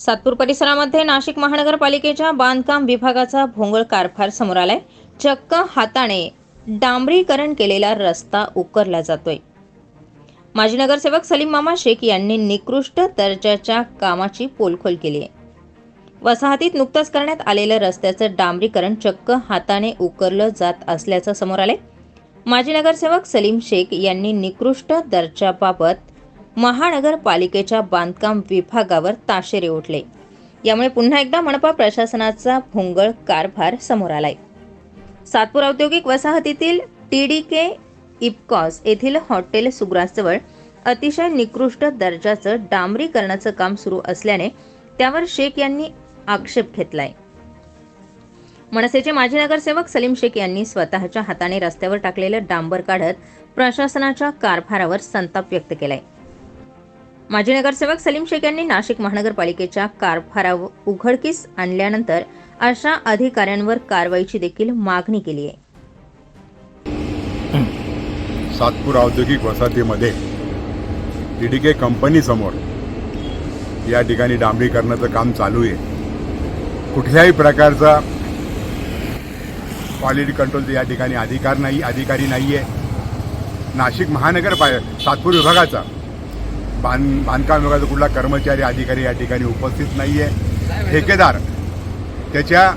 सातपूर परिसरामध्ये नाशिक महानगरपालिकेच्या बांधकाम विभागाचा भोंगळ कारभार समोर आलाय. चक्क हाताने डांबरीकरण केलेला रस्ता उकरला जातोय. माजी नगरसेवक सलीम मामा शेख यांनी निकृष्ट दर्जाच्या कामाची पोलखोल केली आहे. वसाहतीत नुकतंच करण्यात आलेलं रस्त्याचं डांबरीकरण चक्क हाताने उकरलं जात असल्याचं समोर आले माजी नगरसेवक सलीम शेख यांनी निकृष्ट दर्जाबाबत महानगरपालिकेच्या बांधकाम विभागावर ताशेरे उठले यामुळे पुन्हा एकदा मनपा प्रशासनाचा भोंगळ कारभार समोर आलाय. सातपूर औद्योगिक वसाहतीतील टी डी के इपकॉस येथील हॉटेल सुग्रासजवळ अतिशय निकृष्ट दर्जाचं डांबरीकरणाचं काम सुरू असल्याने त्यावर शेख यांनी आक्षेप घेतलाय. मनसेचे माजी नगरसेवक सलीम शेख यांनी स्वतःच्या हाताने रस्त्यावर टाकलेलं डांबर काढत प्रशासनाच्या कारभारावर संताप व्यक्त केलाय. माजी नगरसेवक सलीम शेख यांनी नाशिक महानगरपालिकेच्या कारभारा उघडकीस आणल्यानंतर अशा अधिकाऱ्यांवर कारवाईची देखील मागणी केली आहे. सातपूर औद्योगिक वसाहतीमध्ये टीडीके डी के कंपनीसमोर या ठिकाणी डांबरीकरणाचं काम चालू आहे. कुठल्याही प्रकारचा क्वालिटी कंट्रोलचा या ठिकाणी अधिकार नाही अधिकारी नाही आहे नाशिक महानगर सातपूर विभागाचा बांध बांधकाम विभागाचा कुठला कर्मचारी अधिकारी या ठिकाणी उपस्थित नाही आहे ठेकेदार त्याच्या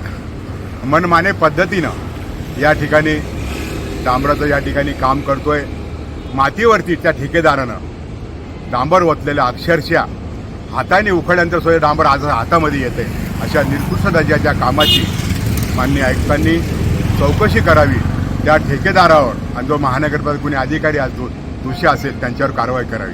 मनमाने पद्धतीनं या ठिकाणी डांबराचं या ठिकाणी काम करतोय. मातीवरती त्या ठेकेदारानं डांबर ओतलेलं अक्षरशः हाताने उखडल्यानंतर सोय डांबर आज हातामध्ये येते. अशा निकृष्ट दर्जाच्या कामाची मान्य आयुक्तांनी चौकशी करावी. त्या ठेकेदारावर आणि जो महानगरपालिका कोणी अधिकारी आज जो दोषी असेल त्यांच्यावर कारवाई करावी.